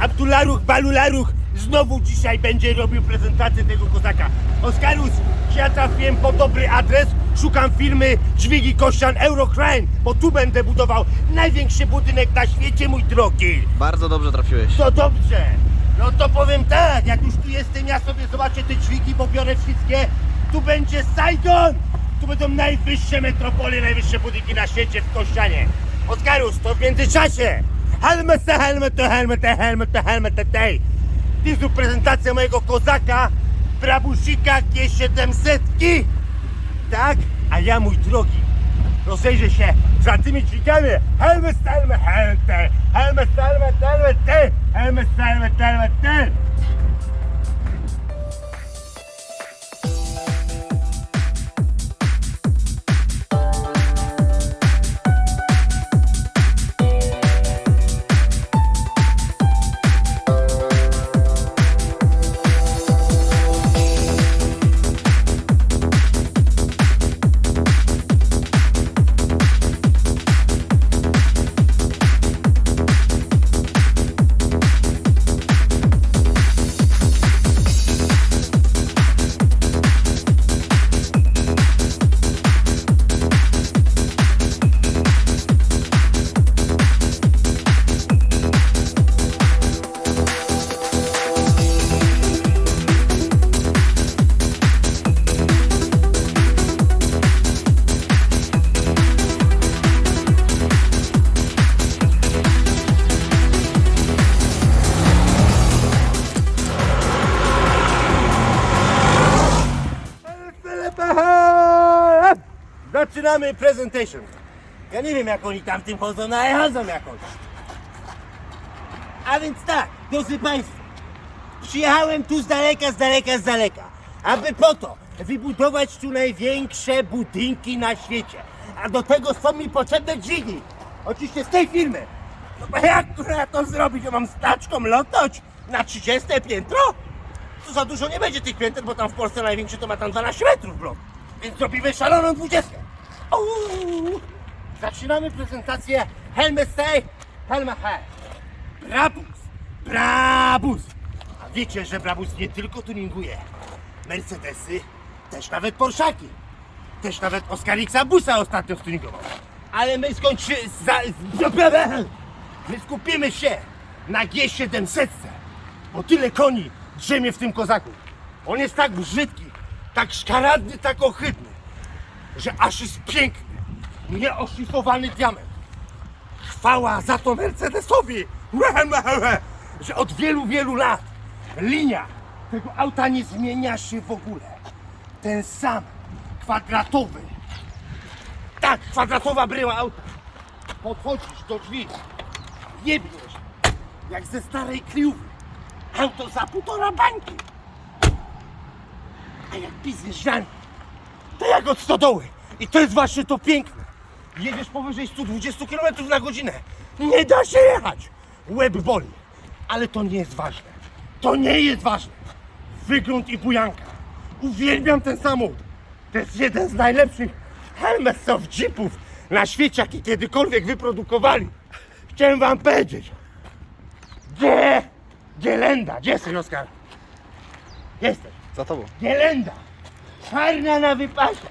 Abdularuch Balularuch znowu dzisiaj będzie robił prezentację tego kozaka. Oskarus, ja trafiłem po dobry adres? Szukam firmy Dźwigi Kościan Eurocrane, bo tu będę budował największy budynek na świecie, mój drogi. Bardzo dobrze trafiłeś. To dobrze. No to powiem tak, jak już tu jestem, ja sobie zobaczę te dźwigi, bo biorę wszystkie. Tu będzie Saigon! Tu będą najwyższe metropolie, najwyższe budynki na świecie w Kościanie. Oskarus, to w międzyczasie. Helmet, te helmet, te helmet, te helmet, te helmet, te tej. Ty tu prezentacja mojego kozaka, Brabusika G700. Tak? A ja, mój drogi, rozejrzę się za tymi dźwigami. Helmet, helmet, helmet, helmet, helmet, helmet, ty. helmet, helmet, helmet, ty. Zaczynamy presentation. Ja nie wiem jak oni tam tym chodzą, no ale chodzą jakoś. A więc tak, drodzy Państwo, przyjechałem tu z daleka, z daleka, z daleka, aby po to wybudować tu największe budynki na świecie. A do tego są mi potrzebne dźwigi. Oczywiście z tej firmy. No bo jak kurwa to zrobić? Ja mam staczką lotać na 30 piętro? To za dużo nie będzie tych pięter, bo tam w Polsce największy to ma tam 12 metrów blok. Więc zrobimy szaloną 20. Zaczynamy prezentację Helmet Stay, Helmet Hair. Brabus, Brabus. A wiecie, że Brabus nie tylko tuninguje Mercedesy, też nawet Porszaki. Też nawet Oskarixa Busa ostatnio stuningował. Ale my skończy... Za... My skupimy się na G700, bo tyle koni drzemie w tym kozaku. On jest tak brzydki, tak szkaradny, tak ohydny, że aż jest piękny, nieoszlifowany diament. Chwała za to Mercedesowi, że od wielu, wielu lat linia tego auta nie zmienia się w ogóle. Ten sam kwadratowy, tak, kwadratowa bryła auta. Podchodzisz do drzwi, jebiesz, jak ze starej kryjówy. Auto za półtora bańki. A jak pizniesz źrani, to jak od stodoły. I to jest właśnie to piękne. Jedziesz powyżej 120 km na godzinę. Nie da się jechać. Łeb boli. Ale to nie jest ważne. To nie jest ważne. Wygląd i bujanka. Uwielbiam ten samochód. To jest jeden z najlepszych Helmetsów jeepów na świecie, jaki kiedykolwiek wyprodukowali. Chciałem wam powiedzieć. Gdzie? Gdzie Lenda? Gdzie jesteś, Oskar? Jesteś. Za tobą. Gielenda! Czarna na wypasie!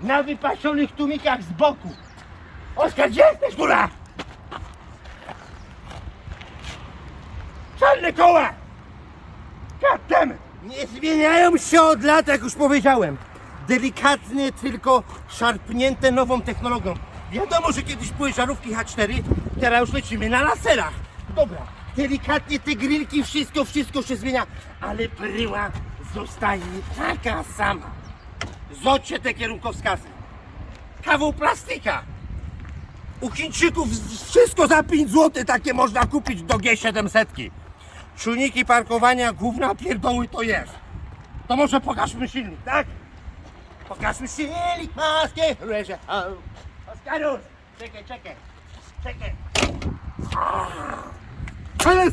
Na wypasionych tłumikach z boku! Oskar, gdzie jesteś, góra? Czarne koła! Goddammit! Nie zmieniają się od lat, jak już powiedziałem. Delikatnie tylko szarpnięte nową technologią. Wiadomo, że kiedyś były żarówki H4, teraz już lecimy na laserach. Dobra, delikatnie te grillki, wszystko, wszystko się zmienia, ale bryła zostaje taka sama. Zocie te kierunkowskazy. Kawał plastika. U Chińczyków wszystko za 5 zł takie można kupić do G700. Czujniki parkowania, główna pierdoły to jest. To może pokażmy silnik, tak? Pokażmy silnik, maskę, leże. Oskarus, czekaj, czekaj, czekaj. Ale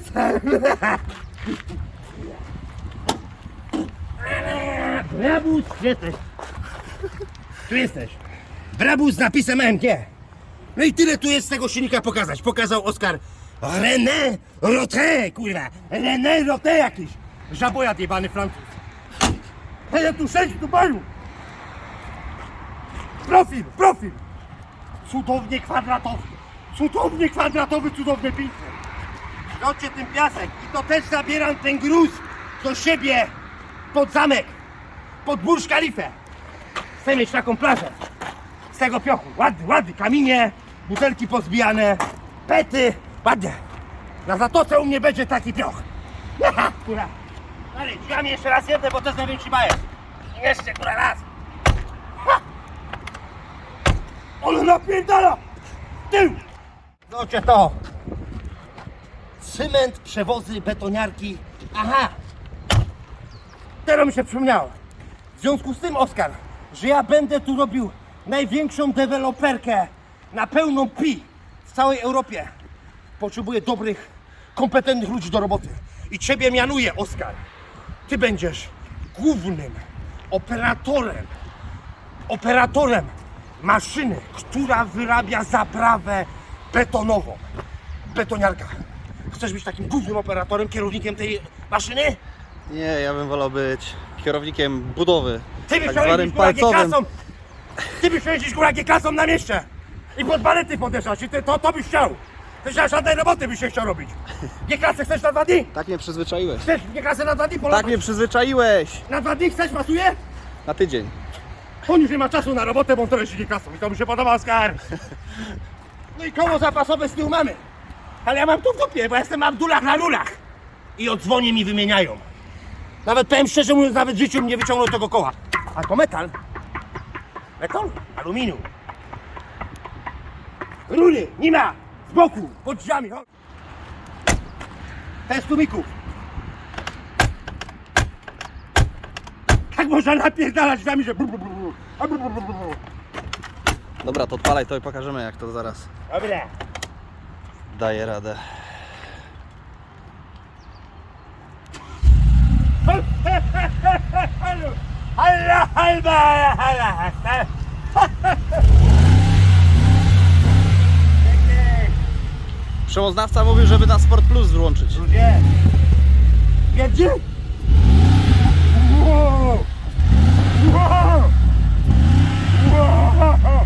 Brabus, gdzie jesteś? Tu jesteś. Brabus z napisem MG. No i tyle tu jest z tego silnika pokazać. Pokazał Oskar René Roté, kurwa! René Roté jakiś! Żabojad jebany Francuz! Hele tu sześć do baru! Profil, profil! Cudownie kwadratowy! Cudownie kwadratowy, cudownie piękny! Zobaczcie ten piasek i to też zabieram ten gruz do siebie pod zamek, pod Burj Khalifę. Chcę mieć taką plażę z tego piochu. Ładny, ładny, kamienie, butelki pozbijane, pety, ładnie. Na zatoce u mnie będzie taki pioch. Haha, Kura. Ale drzwiami jeszcze raz jedne, bo to jest największy bajer. Jeszcze kura raz. Ha! Ale napierdala! Tył! Zobaczcie to. Cement, przewozy, betoniarki. Aha! Teraz mi się przypomniało. W związku z tym, Oskar, że ja będę tu robił największą deweloperkę na pełną pi w całej Europie. Potrzebuję dobrych, kompetentnych ludzi do roboty. I ciebie mianuję, Oskar. Ty będziesz głównym operatorem, operatorem maszyny, która wyrabia zaprawę betonową. Betoniarka. Chcesz być takim głównym operatorem, kierownikiem tej maszyny? Nie, ja bym wolał być kierownikiem budowy. Ty byś tak chciał zwanym jeździć palcowym. klasą! Ty byś chciał jeździć góraki klasą na mieście! I pod balety podeszać i ty, to, to byś chciał! Ty ża- żadnej roboty byś nie chciał robić! Nie klasę chcesz na dwa dni? Tak mnie przyzwyczaiłeś. Chcesz nie klasę na dwa dni? Tak Polakać? mnie przyzwyczaiłeś! Na dwa dni chcesz, pasuje? Na tydzień. On już nie ma czasu na robotę, bo on teraz siedzi klasą i to mi się podoba, Oskar! No i koło zapasowe z tyłu mamy. Ale ja mam tu w dupie, bo jestem Abdullah na rulach. I odzwonię mi wymieniają. Nawet powiem szczerze mówiąc, nawet w życiu nie wyciągnął tego koła. A to metal. Metal? Aluminium. Rury, nie ma! Z boku, pod drzwiami. Test tumików. Tak można napierdalać drzwiami, że... A. Dobra, to odpalaj to i pokażemy jak to zaraz Dobra. daje radę. Allah, Allah. Przewoznawca mówił, żeby na Sport Plus włączyć. Ludzie! Wiedzie? Wow! Wow! Wow!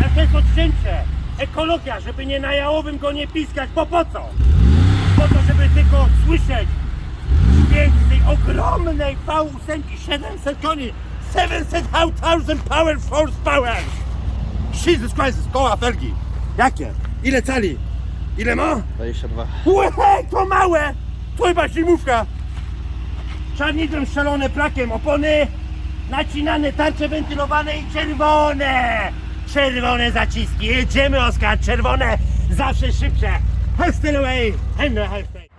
Ale to jest odcięcie. Ekologia, żeby nie na jałowym go nie piskać, bo po co? Po to, żeby tylko słyszeć z tej ogromnej V8 700 koni 700 thousand power force power Jesus Christ, koła felgi Jakie? Ile cali? Ile ma? 22. Łe, to małe! To chyba zimówka! Czarnidłem strzelone plakiem, opony nacinane, tarcze wentylowane i czerwone! Czerwone zaciski, jedziemy Oskar, czerwone, zawsze szybsze! Hustle away, and hustle.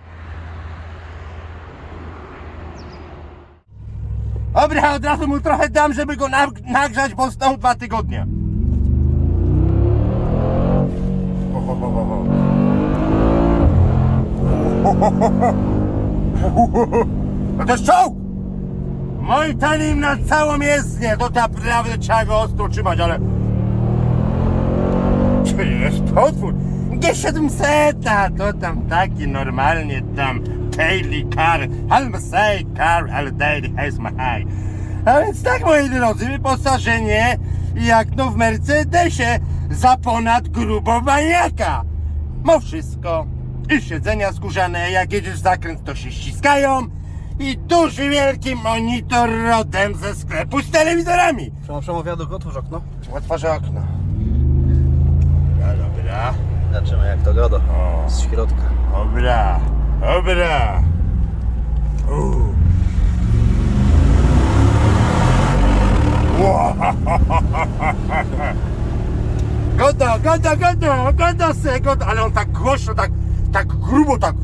Dobra, od razu mu trochę dam, żeby go na, nagrzać, bo stał dwa tygodnie. To jest czołg! Moim na całą jezdnię, to naprawdę trzeba go ostro trzymać, ale... To jest potwór! G700, to tam taki normalnie tam daily car, Halmasay car, ale daily has my high. A więc tak, moi drodzy, wyposażenie jak no w Mercedesie za ponad grubo. Ma wszystko. I siedzenia skórzane, jak jedziesz w zakręt, to się ściskają. I duży, wielki monitor rodem ze sklepu z telewizorami. Przemo wiaduk, otwórz okno. Otworzę okno. Dobra, dobra. Zobaczymy jak to godo. Z środka. Dobra, dobra. Uuu. Goda, goda, goda, goda se, goda, ale on tak głośno, tak, tak grubo, tak.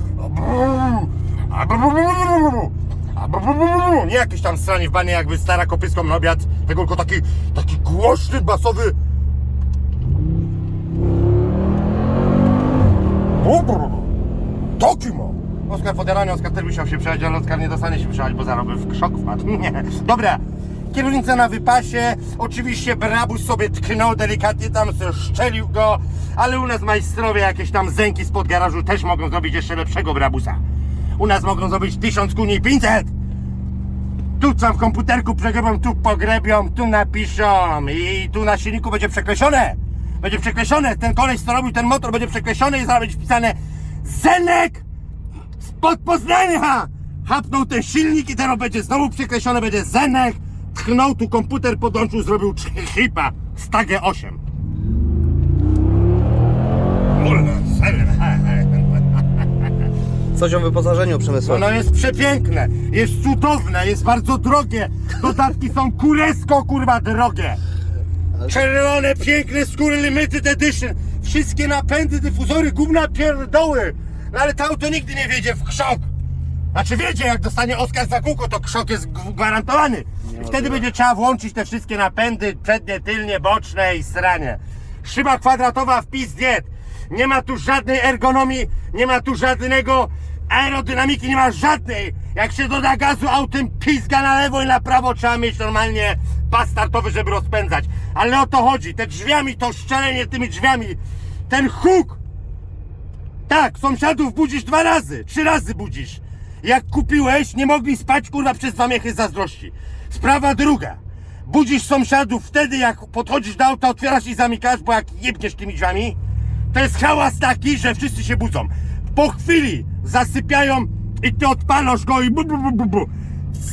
Nie jakieś tam stranie w banie, jakby stara kopyską na obiad, tylko tylko taki, taki głośny, basowy. Taki. Oskar poderany, Oskar też chciał się przejechać, ale Oskar nie dostanie się przejechać, bo by w krzok wpadł. Nie. Dobra, Kierownica na wypasie, oczywiście brabus sobie tknął delikatnie tam, szczelił go, ale u nas majstrowie jakieś tam zęki spod garażu też mogą zrobić jeszcze lepszego brabusa. U nas mogą zrobić 1000 kuni 500! Tu co w komputerku przegrabią, tu pogrebią, tu napiszą i tu na silniku będzie przekreślone. Będzie przekreślone, ten koleś co robił ten motor będzie przekreślony i zaraz będzie wpisane Zenek spod Poznania! Hapnął ten silnik i teraz będzie znowu przekreślone, będzie Zenek. Tchnął tu komputer, podłączył, zrobił chipa z TAGE 8. Coś o wyposażeniu przemysłowym. no jest przepiękne, jest cudowne, jest bardzo drogie. Dodatki są kuresko kurwa drogie. Czerwone, piękne skóry limited edition. Wszystkie napędy, dyfuzory, gówna pierdoły. No ale to auto nigdy nie wiedzie w krzok. Znaczy wiedzie, jak dostanie Oskar za kółko, to krzok jest gwarantowany. I wtedy będzie trzeba włączyć te wszystkie napędy, przednie, tylnie, boczne i sranie. Szyba kwadratowa w pis diet. Nie ma tu żadnej ergonomii, nie ma tu żadnego aerodynamiki, nie ma żadnej. Jak się doda gazu, autem pizga na lewo i na prawo, trzeba mieć normalnie pas startowy, żeby rozpędzać. Ale o to chodzi, te drzwiami, to szczelenie tymi drzwiami, ten huk, tak, sąsiadów budzisz dwa razy, trzy razy budzisz. Jak kupiłeś, nie mogli spać kurwa przez dwa miechy zazdrości. Sprawa druga. Budzisz sąsiadów wtedy, jak podchodzisz do auta, otwierasz i zamykasz, bo jak jebniesz tymi drzwiami, to jest hałas taki, że wszyscy się budzą. Po chwili zasypiają i ty odpalasz go i bu, bu, bu, bu, bu.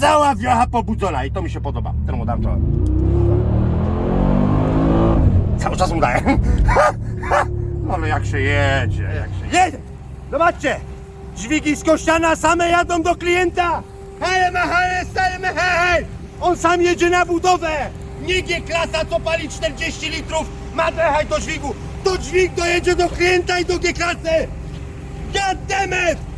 Cała wiocha pobudzona i to mi się podoba. Temu mu dam trochę. Cały czas mu daję. Ale jak się jedzie, jak się jedzie. Zobaczcie, dźwigi z kościana same jadą do klienta. Hej, hej, stary, hej! On sam jedzie na budowę. Nie G-klasa, co pali 40 litrów, ma dechaj do dźwigu. To dźwig dojedzie do klienta i do G-klasy. God damn it!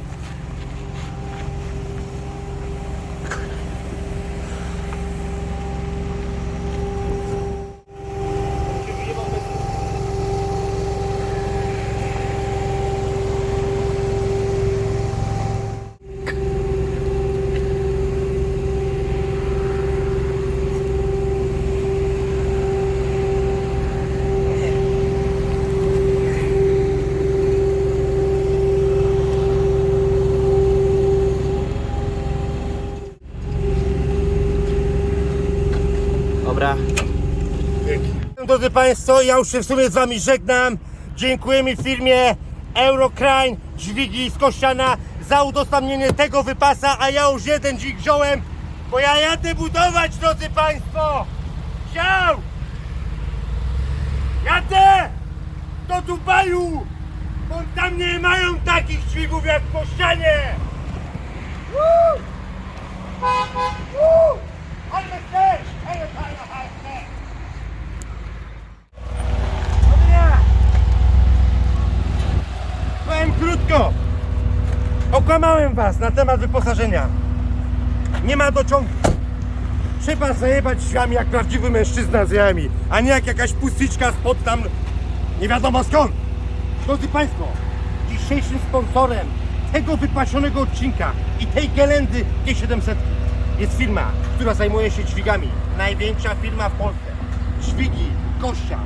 Dobra. Drodzy Państwo, ja już się w sumie z Wami żegnam. Dziękujemy firmie Eurocrine, dźwigi z Kościana za udostępnienie tego wypasa, a ja już jeden dźwig wziąłem, bo ja jadę budować, drodzy Państwo! Siał! Jadę! Do Dubaju! Bo tam nie mają takich dźwigów jak w Kościanie! Woo! Woo! Ale chcesz! Ale, ale, ale chcesz! Dobra. Powiem krótko. Okłamałem was na temat wyposażenia. Nie ma dociągu. Trzeba zajebać drzwiami jak prawdziwy mężczyzna z jami, a nie jak jakaś pusticzka spod tam nie wiadomo skąd. Drodzy Państwo, dzisiejszym sponsorem tego wypasionego odcinka i tej gelendy G700 jest firma, która zajmuje się dźwigami. Największa firma w Polsce. Dźwigi, kościa,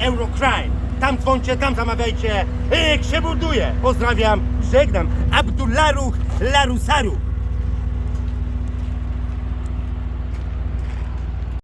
Eurocrime. Tam dzwoncie, tam zamawiajcie. Ej, się buduje. Pozdrawiam, żegnam. Abdullaruch Larusaru.